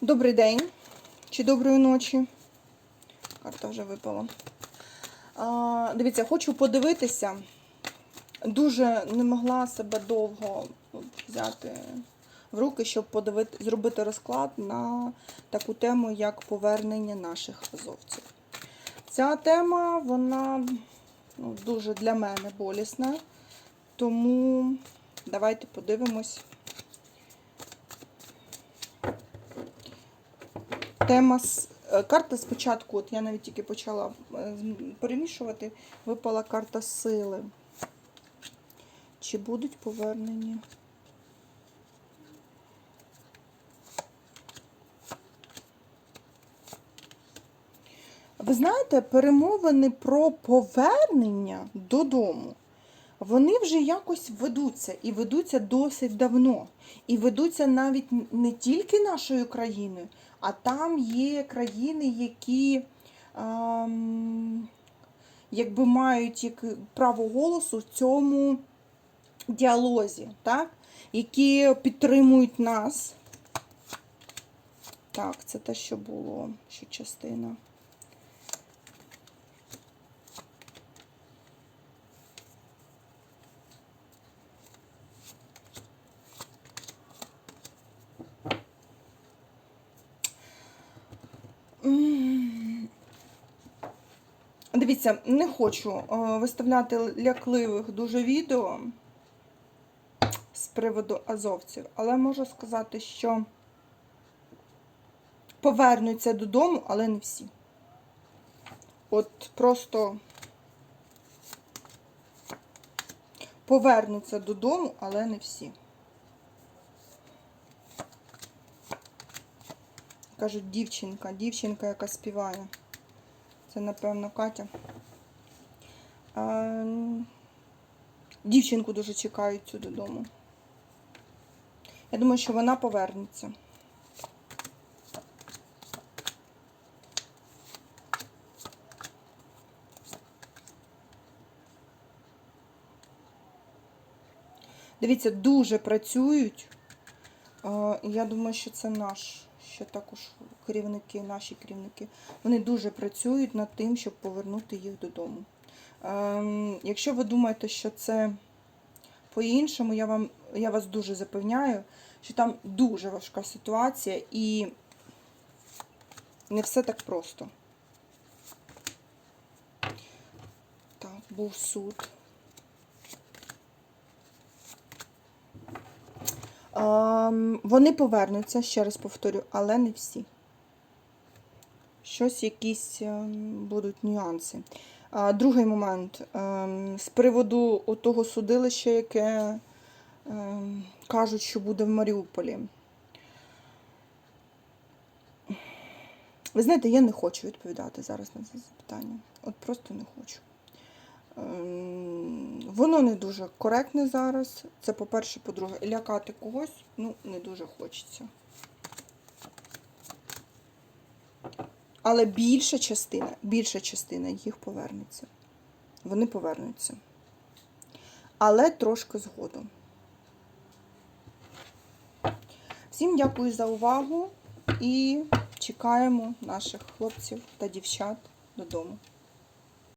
Добрий день чи доброї ночі. Карта вже випала. А, дивіться, хочу подивитися. Дуже не могла себе довго взяти в руки, щоб подивити, зробити розклад на таку тему, як повернення наших азовців. Ця тема, вона ну, дуже для мене болісна. Тому давайте подивимось. Тема е, карта спочатку, от я навіть тільки почала е, перемішувати, випала карта сили. Чи будуть повернені? Ви знаєте, перемовини про повернення додому, вони вже якось ведуться і ведуться досить давно. І ведуться навіть не тільки нашою країною, а там є країни, які ем, якби мають право голосу в цьому діалозі, так? які підтримують нас. Так, це те, що було, що частина. Дивіться, не хочу е, виставляти лякливих дуже відео з приводу азовців, але можу сказати, що повернуться додому, але не всі. От просто повернуться додому, але не всі. Кажуть, дівчинка, дівчинка, яка співає. Це, напевно, Катя. А, дівчинку дуже чекають цю додому. Я думаю, що вона повернеться. Дивіться, дуже працюють. Я думаю, що це наш, що також керівники, наші керівники. Вони дуже працюють над тим, щоб повернути їх додому. Ем, Якщо ви думаєте, що це по-іншому, я вам я вас дуже запевняю, що там дуже важка ситуація і не все так просто. Так, був суд. Вони повернуться, ще раз повторю, але не всі. Щось якісь ем, будуть нюанси. Другий момент. Ем, З приводу того судилища, яке ем, кажуть, що буде в Маріуполі. Ви знаєте, я не хочу відповідати зараз на це запитання. От просто не хочу. Воно не дуже коректне зараз. Це по-перше, по-друге, лякати когось ну, не дуже хочеться. Але більша частина, більша частина їх повернеться. Вони повернуться. Але трошки згодом. Всім дякую за увагу і чекаємо наших хлопців та дівчат додому.